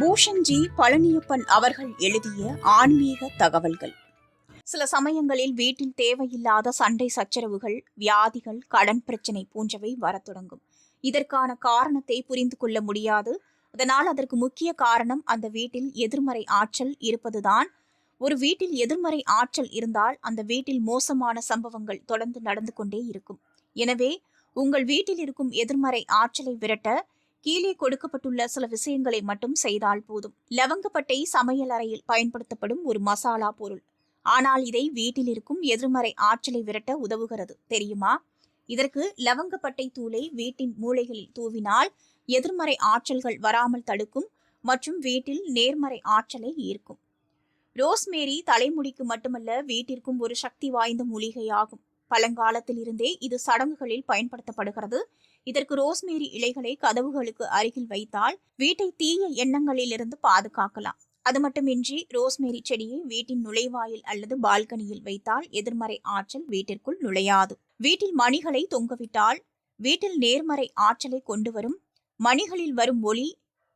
பூஷன்ஜி பழனியப்பன் அவர்கள் எழுதிய ஆன்மீக தகவல்கள். சில சமயங்களில் வீட்டில் தேவையில்லாத சண்டை சச்சரவுகள் வியாதிகள் கடன் பிரச்சனை போன்றவை வரத் தொடங்கும். இதற்கான காரணத்தை புரிந்து கொள்ள முடியாது. அதனால் அதற்கு முக்கிய காரணம் அந்த வீட்டில் எதிர்மறை ஆற்றல் இருப்பதுதான். ஒரு வீட்டில் எதிர்மறை ஆற்றல் இருந்தால் அந்த வீட்டில் மோசமான சம்பவங்கள் தொடர்ந்து நடந்து கொண்டே இருக்கும். எனவே உங்கள் வீட்டில் இருக்கும் எதிர்மறை ஆற்றலை விரட்ட கீழே கொடுக்கப்பட்டுள்ள சில விஷயங்களை மட்டும் செய்தால் போதும். லவங்கப்பட்டை சமையல் அறையில் பயன்படுத்தப்படும் ஒரு மசாலா பொருள். ஆனால் இதை வீட்டில் இருக்கும் எதிர்மறை ஆற்றலை விரட்ட உதவுகிறது. தெரியுமா? இதற்கு லவங்கப்பட்டை தூளை வீட்டின் மூளைகளில் தூவினால் எதிர்மறை ஆற்றல்கள் வராமல் தடுக்கும் மற்றும் வீட்டில் நேர்மறை ஆற்றலை ஈர்க்கும். ரோஸ்மேரி தலைமுடிக்கு மட்டுமல்ல வீட்டிற்கும் ஒரு சக்தி வாய்ந்த மூலிகையாகும். பழங்காலத்தில் இருந்தே இது சடங்குகளில் பயன்படுத்தப்படுகிறது. இதற்கு ரோஸ்மேரி இலைகளை கதவுகளுக்கு அருகில் வைத்தால் வீட்டை தீய எண்ணங்களிலிருந்து பாதுகாக்கலாம். அது மட்டுமின்றி ரோஸ்மேரி செடியை வீட்டின் நுழைவாயில் அல்லது பால்கனியில் வைத்தால் எதிர்மறை ஆற்றல் வீட்டிற்குள் நுழையாது. வீட்டில் மணிகளை தொங்கவிட்டால் வீட்டில் நேர்மறை ஆற்றலை கொண்டு வரும். மணிகளில் வரும் ஒளி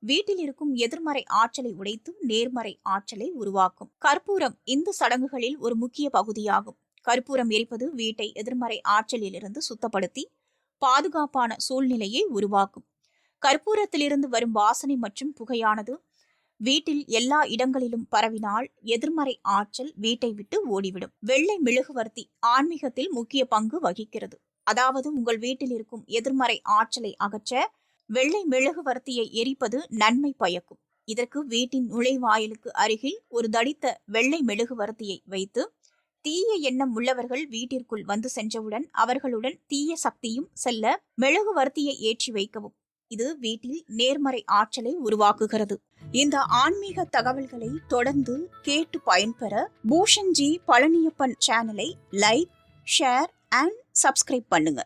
வீட்டில் இருக்கும் எதிர்மறை ஆற்றலை உடைத்து நேர்மறை ஆற்றலை உருவாக்கும். கற்பூரம் இந்து சடங்குகளில் ஒரு முக்கிய பகுதியாகும். கற்பூரம் எரிப்பது வீட்டை எதிர்மறை ஆற்றலிலிருந்து சுத்தப்படுத்தி பாதுகாப்பான சூழ்நிலையை உருவாக்கும். கற்பூரத்திலிருந்து வரும் வாசனை மற்றும் புகையானது வீட்டில் எல்லா இடங்களிலும் பரவினால் எதிர்மறை ஆற்றல் வீட்டை விட்டு ஓடிவிடும். வெள்ளை மெழுகுவர்த்தி ஆன்மீகத்தில் முக்கிய பங்கு வகிக்கிறது. அதாவது உங்கள் வீட்டில் இருக்கும் எதிர்மறை ஆற்றலை அகற்ற வெள்ளை மெழுகுவர்த்தியை எரிப்பது நன்மை பயக்கும். இதற்கு வீட்டின் நுழைவாயிலுக்கு அருகில் ஒரு தடித்த வெள்ளை மெழுகுவர்த்தியை வைத்து தீய எண்ணம் உள்ளவர்கள் வீட்டிற்குள் வந்து சென்றவுடன் அவர்களுடன் தீய சக்தியும் செல்ல மெழுகுவர்த்தியை ஏற்றி வைக்கவும். இது வீட்டில் நேர்மறை ஆற்றலை உருவாக்குகிறது. இந்த ஆன்மீக தகவல்களை தொடர்ந்து கேட்டு பயன்பெற பூஷன்ஜி பழனியப்பன் சேனலை லைக் ஷேர் அண்ட் சப்ஸ்கிரைப் பண்ணுங்க.